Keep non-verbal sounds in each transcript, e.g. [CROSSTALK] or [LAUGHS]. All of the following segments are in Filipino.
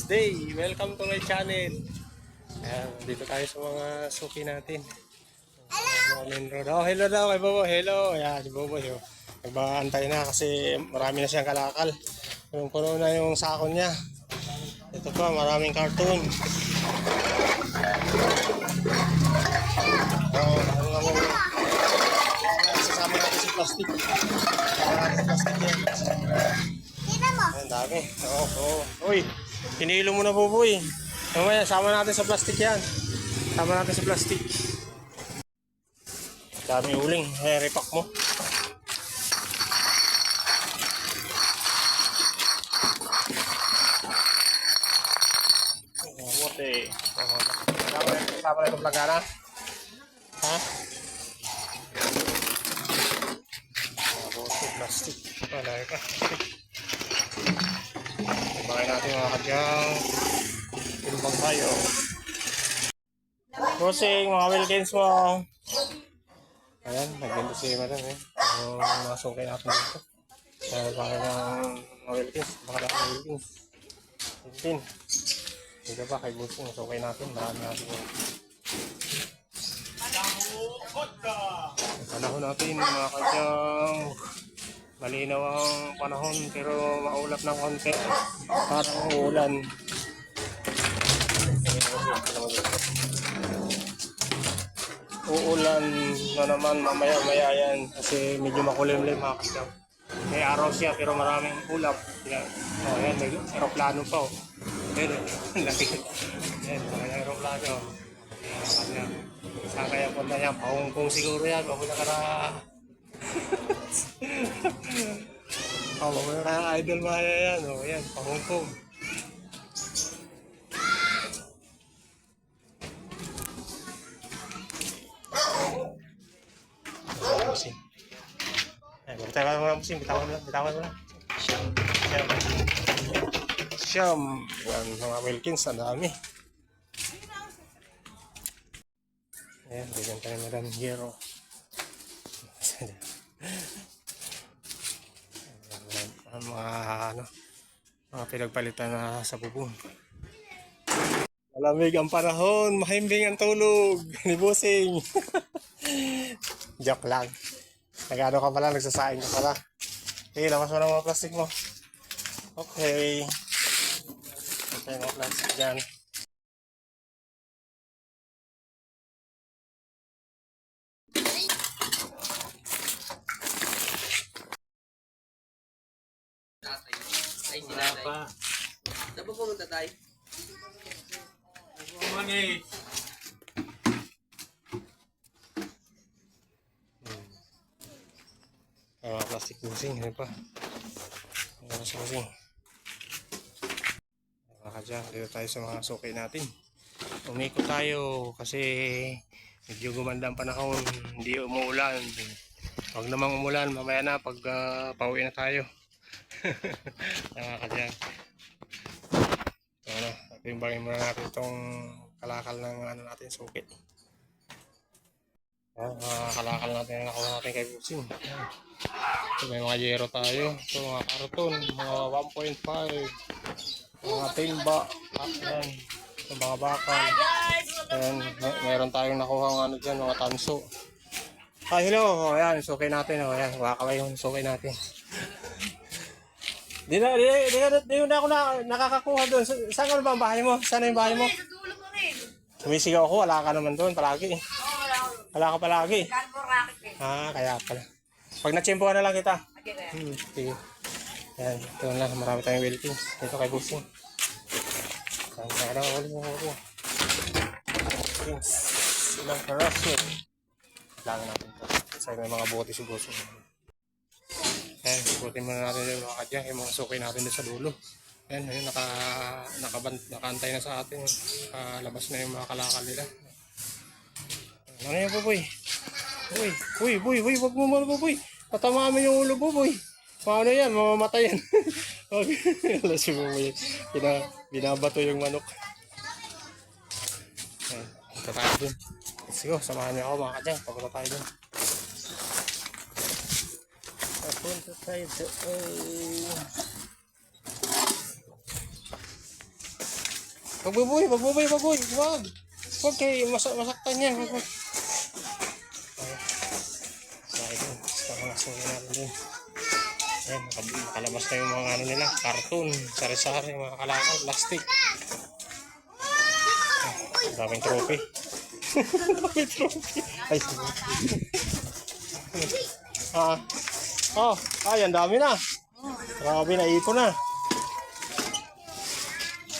have a nice day. Welcome to my channel. Ayan, dito tayo sa mga suki natin. Hello! Main road. Oh, hello daw kay Bobo. Hello. Ayan, si Bobo. Yo. Nagbaantay na kasi marami na siyang kalakal. Punong-puno na yung sako niya. Ito pa, maraming cartoon. Oh, ano naman yun? Sasama natin si plastic. Ah, plastic yan. Ang dami. Oo, oo. Uy, pinilo mo na buboy. Mamaya, sama natin sa plastic yan. Sama natin sa plastic. Dami uling. Eh, repack mo. Oh, eh. Sama na itong plagana. Ha? Ah, plastic. Wala ka. Bakay kadyang timbang tayo. Bossing, mga Wilkins mo. Ayan, nagganto si Madam eh. Ang mga sungkay natin dito. Kaya bakay ng mga Wilkins. Baka lang mga Wilkins. Wilkin. Dito pa kay Bossing, sungkay natin. Marami natin. Ang panahon natin mga kadyang malinaw ang panahon pero maulap ng konti. Parang ulan. Uulan na naman mamaya-maya yan kasi medyo makulimlim mga. May araw siya pero maraming ulap. Yan. Oh, yan, may aeroplano pa oh. Yan, ang [LAUGHS] laki. Yan, may aeroplano. Yan. Saan kaya punta niya? Pahungkong siguro yan. Papunta ka na [LAUGHS] Oh, mga idol maya yan. Oh, yan, pahungkong. Oh, pusing. Ay, bitawan mo lang, pusing. Bitawan mo lang, bitawan mo lang. Siyam. Siyam. Siyam. Yan, mga Wilkins, ang dami. Ayan, bigyan tayo ng Madam Hero. ang mga ano mga pinagpalitan na sa bubong. Malamig ang panahon mahimbing ang tulog [LAUGHS] ni Busing. [LAUGHS] Joke lang. Nagano ka pala nagsasaing ka pala. Okay lamas mo ng mga plastic mo. Okay. Okay mga plastic dyan Ay, sila tayo. Saan po pumunta tayo? Ay, mga plastic busing, ano pa? Mga plastic busing. Mga kadyan, dito tayo sa mga suki natin. Umikot tayo kasi medyo gumanda ang panahon, hindi umuulan. Huwag namang umulan, mamaya na pag ah, pauwi na tayo. Mga kadyan. So, ano, timbangin muna natin itong kalakal ng ano natin suki. Yan, mga kalakal natin na nakuha natin kay Busing. Yan. Ito may mga yero tayo. Ito mga karton, mga 1.5. Mga timba. Ah, yan. Ito mga bakal. Ayan, may, meron tayong nakuha ng ano dyan, mga tanso. Ah, hello. O, yan, sukay natin. O, yan, wakaway yung sukay natin. Di na, di, di, di, di na ako na, nakakakuha doon. Sa- Saan ka ba ang bahay mo? Saan na yung bahay mo? Dulo mo rin. Sumisigaw ako, wala ka naman doon palagi. Oo, wala ko. Wala ka palagi. Carbo racket eh. Ah, kaya pala. Pag natsimpuhan na lang kita. Okay na yan. Hmm, sige. Yan, ito na. Marami tayong Wilkins. Dito kay Busing. Yan, meron ako ulit ng ulo. Wilkins. Ilang karaso. Lang natin ito. Kasi may mga bote si Busing. Yan, sukutin muna natin yung mga kadya. Yung mga sukay natin doon sa dulo. Yan, ayun, naka, nakaban, nakantay na sa atin. Nakalabas na yung mga kalakal nila. Ano yan, Boboy? Uy, uy, boy, uy, wag mo muna, boy. Tatamaan yung ulo, boy. Paano yan? Mamamatay yan. [LAUGHS] Wag. Wala si boy. Bina, binabato yung manok. Ayan, punta tayo dun. Let's go, samahan niyo ako mga kadyang. Papunta tayo dun. Papunta tayo dun. Magbubuhay, magbubuhay, magbuhay. Wag. Huwag kay masak masaktan niya. Wag, wag. Sa akin, gusto ko nasuhin natin din. Ayan, nakalabas na yung mga ano nila, cartoon, sari-sari, mga kalakal, plastic. Ang daming trophy. [LAUGHS] daming trophy. Ay, sige. [LAUGHS] ah, oh, ay, ang dami na. Grabe, naipon na.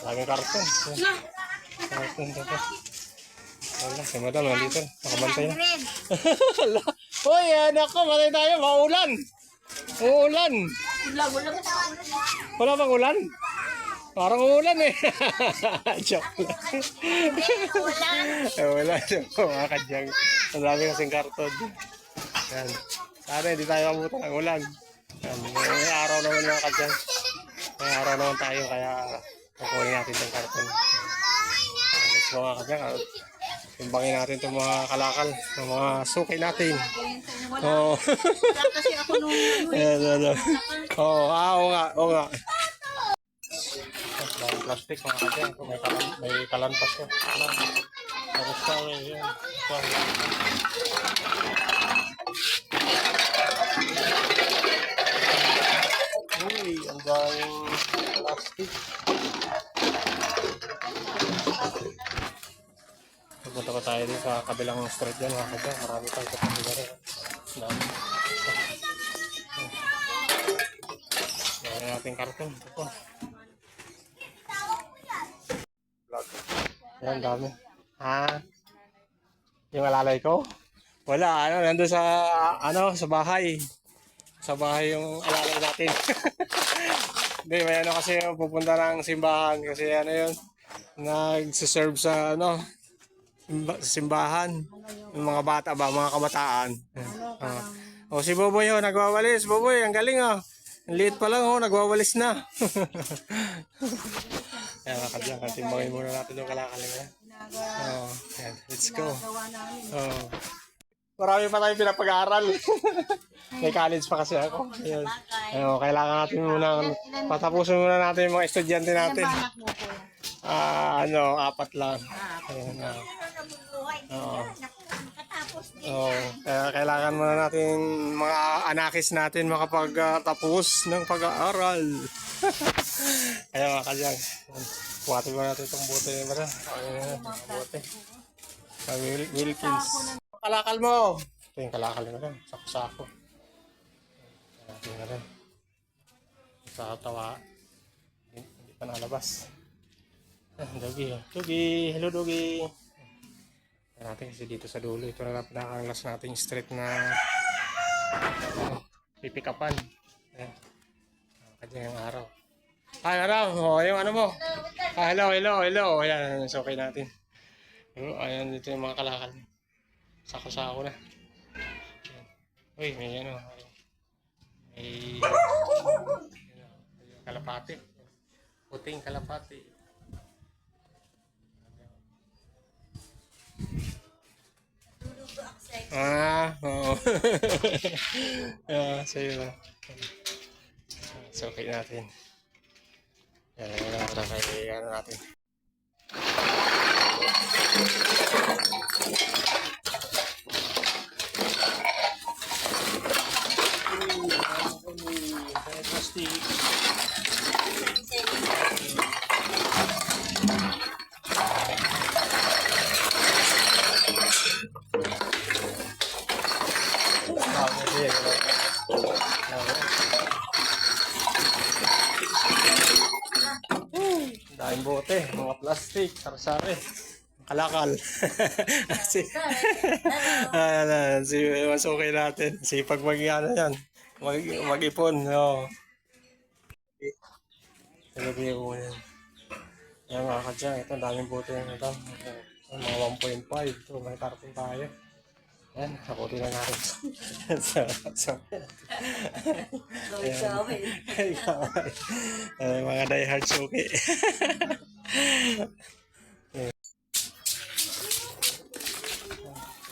Daming karton. Karton dito. Wala, si madam nandito. Nakabantay na. Hoy, anak ko, matay tayo. Maulan. Uulan. Wala bang ulan? Parang uulan eh. [LAUGHS] Joke lang. Eh, wala. Joke mga kadyang. Ang dami kasing karton. Yan. Sana hindi tayo kamutan ng ulan. Yan. May araw naman mga kadyang. May araw naman tayo kaya kukunin natin itong karton. Let's go mga kadyang. Timbangin natin itong mga kalakal. Yung mga suki natin. Oo. Kasi ako nung Ayan, ayan. Oo, ah, oo nga, oo nga. Dahil plastic mga kanya, kung may, kalan, may kalanpas ko. Tapos akin, yun. Ito. Daming plastic. Pupunta ko tayo din sa kabilang street dyan mga kanya. Marami tayo sa kanila rin. Dami. Meron natin karton. Ito po. Vlog. Yan, dami. Ha? Yung alalay ko? Wala, ano, nandun sa, ano, sa bahay. Sa bahay yung alalay natin. [LAUGHS] Hindi, may ano kasi pupunta ng simbahan kasi ano yun, nagsiserve sa, ano, simba- simbahan. Yung mga bata ba, mga kabataan. Ah. O si Boboy oh, nagwawalis. Boboy, ang galing oh. Ang liit pa lang oh, nagwawalis na. [LAUGHS] Kaya nakadyan, kantimbangin muna natin yung kalakaling na. Oh. Let's go. Oh. Marami pa tayong pinapag-aaral. [LAUGHS] May college pa kasi ako. Ayun. Ayun, kailangan natin muna, patapusin muna natin yung mga estudyante natin. Ah, ano, apat lang. Ayun, ah. Oo. Oo. Kaya kailangan muna natin mga anakis natin makapagtapos ng pag-aaral. [LAUGHS] Kaya mga kadyang, buhatin mo natin itong bote. Ayun bote. Wilkins. Kalakal mo! Ito yung kalakal ni Mara. Sako-sako. Na rin. Sa tawa. Hindi, hindi pa nalabas. Ah, Dogi. Dogi. Hello, Dogi. Tignan natin kasi dito sa dulo. Ito na pinakanglas nating street na ano, pipikapan. Ayan. Kanya yung araw. Hi, araw. O, yung ano mo. Ah, hello, hello, hello. Ayan, it's okay natin. Oh, ayan, dito yung mga kalakal. Sako-sako na. Uy, may ano. May, kalapati. Puting kalapati. Ah, oo. [LAUGHS] ah, sa'yo na. So, okay natin. Yan, yan lang na kay natin. Ah, kasi, ano. Daming bote, mga plastic, sari-sari. Kalakal. [LAUGHS] si, ah, yan, si mas okay natin. Si pag mag ano yan, mag, mag-ipon. No. Talabi ko yan. Yan mga kadyang, ito daming bote. Ito, ito mga 1.5. Ito, may karton tayo. Yan, sakutin na natin. [LAUGHS] so, so, Ay, kaway. Eh, mga diehard suki. [LAUGHS]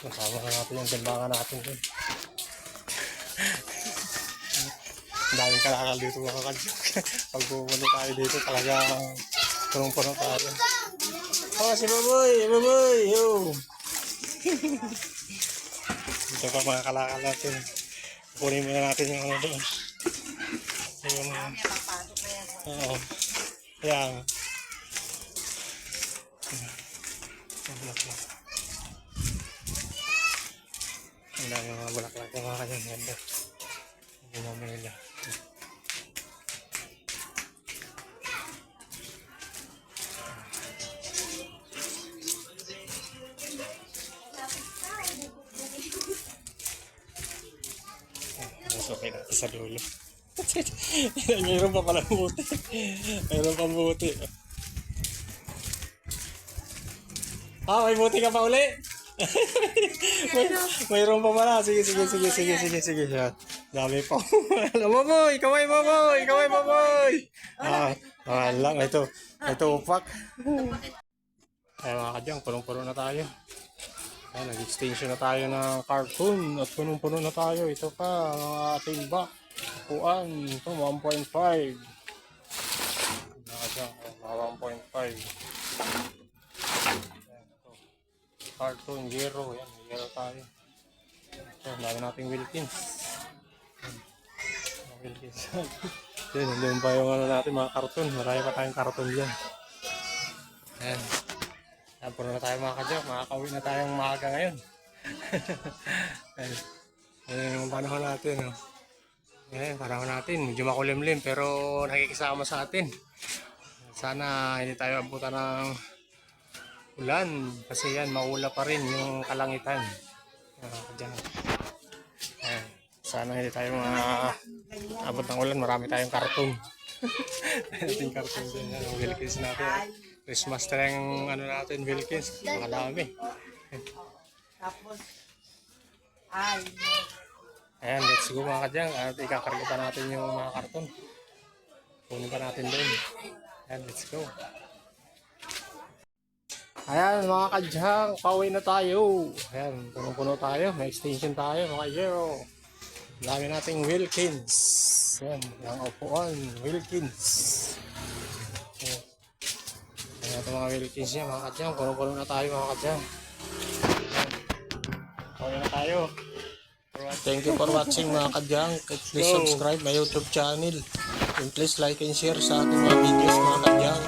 Kasama ka natin yung timbangan natin daming kalakal dito mga kadyak. Pag pumunta tayo dito talaga punong-puno tayo. Oh, si Baboy! Baboy! Yo! Ito pa mga kalakal natin. Kunin muna natin yung ano doon. Yung, yan. oo. Yan. Ang dami mga bulaklak yung mga kanyang ganda. Bumamila. Masukay natin sa dulo. [LAUGHS] Mayroon pa pala buti. Mayroon pa buti. Ah, may buti ka pa uli? [LAUGHS] may, mayroon pa pala. Sige, sige, sige, sige, sige, sige. Yan. Dami pa. [LAUGHS] Baboy! Kaway, baboy! Kaway, baboy! Ah, ah, lang. Ito. Ito, upak. Ay, mga kadyang, punong-puno na tayo. Ayan, nag-extension na tayo ng cartoon at punong-puno na tayo. Ito pa, ang ating back. Kuan, ito 1.5. Nakasya, mga 1.5. Ayan, ito. Cartoon, Gero. Yan, may Gero tayo. Ito, dami nating Wilkins. Ayan, Wilkins. [LAUGHS] Yan, nandun pa yung ano natin, mga karton. Marami pa tayong karton dyan. Ayan. Ayan, puno na tayo mga kadyok. Makakauwi na tayong maaga ngayon. [LAUGHS] Ayan. Yung panahon natin. Oh. Ayan, panahon natin. Medyo makulimlim pero nakikisama sa atin. Sana hindi tayo abutan ng ulan. Kasi yan, maula pa rin yung kalangitan. Mga. Sana hindi tayo mga abot ng ulan. Marami tayong karton. [LAUGHS] Karton din. Yan, ang Wilkins natin. Christmas tree ang ano natin, Wilkins. Makadami. Tapos, ay, Ayan, let's go mga kadyang. At ikakarga pa natin yung mga karton. Kunin pa natin doon. Ayan, let's go. Ayan mga kadyang, pauwi na tayo. Ayan, punong-puno tayo. May extension tayo mga zero. Dami nating Wilkins. Ayan, yung upuan, Wilkins. Ito mga Wilkins niya mga kadyang. Punong-puno na tayo mga kadyang. Pauwi na tayo. Thank you for watching mga kadyang. Please subscribe my YouTube channel. And please like and share sa ating mga videos mga kadyang.